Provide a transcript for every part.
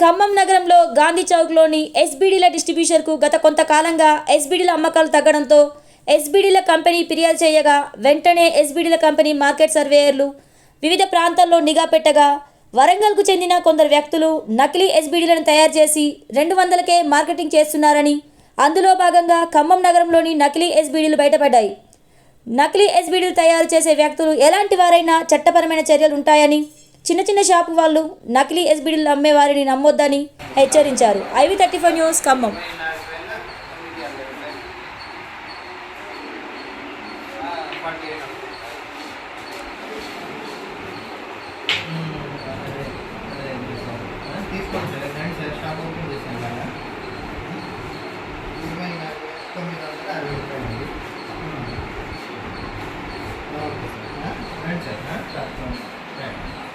ఖమ్మం నగరంలో గాంధీ చౌక్లోని ఎస్బీడీల డిస్ట్రిబ్యూషన్కు గత కొంతకాలంగా ఎస్బీడీల అమ్మకాలు తగ్గడంతో ఎస్బీడీల కంపెనీ ఫిర్యాదు చేయగా వెంటనే ఎస్బీడీల కంపెనీ మార్కెట్ సర్వేయర్లు వివిధ ప్రాంతాల్లో నిఘా పెట్టగా వరంగల్కు చెందిన కొందరు వ్యక్తులు నకిలీ ఎస్బీడీలను తయారు చేసి రెండు వందలకే మార్కెటింగ్ చేస్తున్నారని అందులో భాగంగా ఖమ్మం నగరంలోని నకిలీ ఎస్బీడీలు బయటపడ్డాయి. నకిలీ ఎస్బీడీలు తయారు చేసే వ్యక్తులు ఎలాంటి వారైనా చట్టపరమైన చర్యలు ఉంటాయని చిన్న చిన్న షాపు వాళ్ళు నకిలీ ఎస్బీడీలు అమ్మే వారిని నమ్మొద్దని హెచ్చరించారు IV thirty five news Khammam Thank you.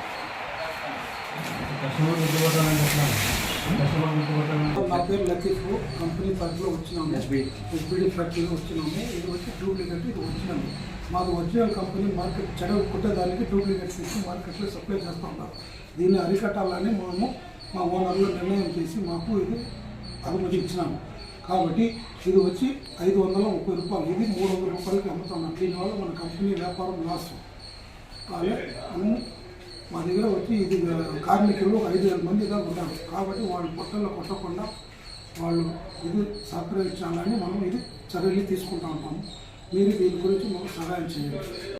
నా పేరు లతీఫ్. కంపెనీ తరఫులో వచ్చినాము. ఎస్బిడి ఫ్యాక్టరీలో వచ్చినాము. ఇది వచ్చి డూప్లికేట్ ఇది వచ్చినాము. మాకు ఒరిజినల్ కంపెనీ మార్కెట్ చెడవ కుట్టేదానికి డూప్లికేట్స్ ఇచ్చి మార్కెట్లో సప్లై చేస్తూ ఉన్నారు. దీన్ని అరికట్టాలని మనము మా ఓనర్లు నిర్ణయం చేసి మాకు ఇది అనుమతి ఇచ్చినాము కాబట్టి ఇది వచ్చి ఐదు వందల ముప్పై రూపాయలు. ఇది మూడు వందల రూపాయలకి అమ్ముతున్నాం. దీనివల్ల మన కంపెనీ వ్యాపారం లాస్. కానీ మనము మా దగ్గర వచ్చి ఇది కార్మికులు ఐదు వేల మందిగా దాకా ఉన్నారు. కాబట్టి వాళ్ళు పొట్టల్లో కొట్టకుండా వాళ్ళు ఇది సహకరించాలని మనం ఇది చర్యలు తీసుకుంటా ఉంటాము. మీరు దీని గురించి మాకు సహాయం చేయండి.